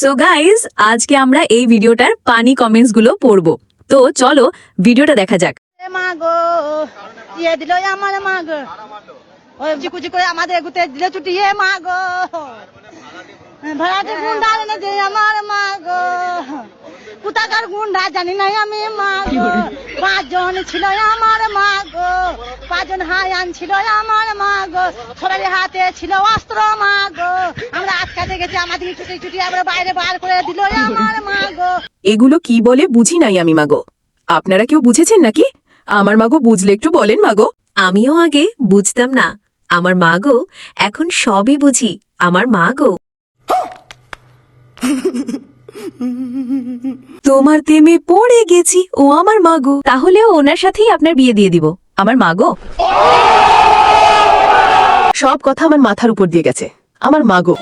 So guys আজকে আমরা এই ভিডিওটার পানি কমেন্টসগুলো পড়ব। তো চলো ভিডিওটা দেখা যাক। আমার মা গো। ওই চিকুচি করে আমাদের এগুতে দিল ছুটি এ মা গুন্ডা আমি মা গো। পাঁচজন ছিল আমার মা গো। পাঁচজন হায়ান ছিল আমার মা গো। হাতে ছিল অস্ত্র মা গো আমরা আটকাতে ছুটি ছুটি আমরা বাইরে বার করে দিল আমার মা গো। এগুলো কি বলে বুঝি নাই আমি মাগো আপনারা কেউ বুঝেছেন নাকি? আমার মাগো বুঝলে একটু বলেন মাগো আমিও আগে বুঝতাম না। আমার মা গো এখন সবই বুঝি। আমার মা গো। তোমার তেমে পড়ে গেছি ও আমার মাগো তাহলেও ওনার সাথেই আপনার বিয়ে দিয়ে দিব। আমার মা গো। সব কথা আমার মাথার উপর দিয়ে গেছে। আমার মাগো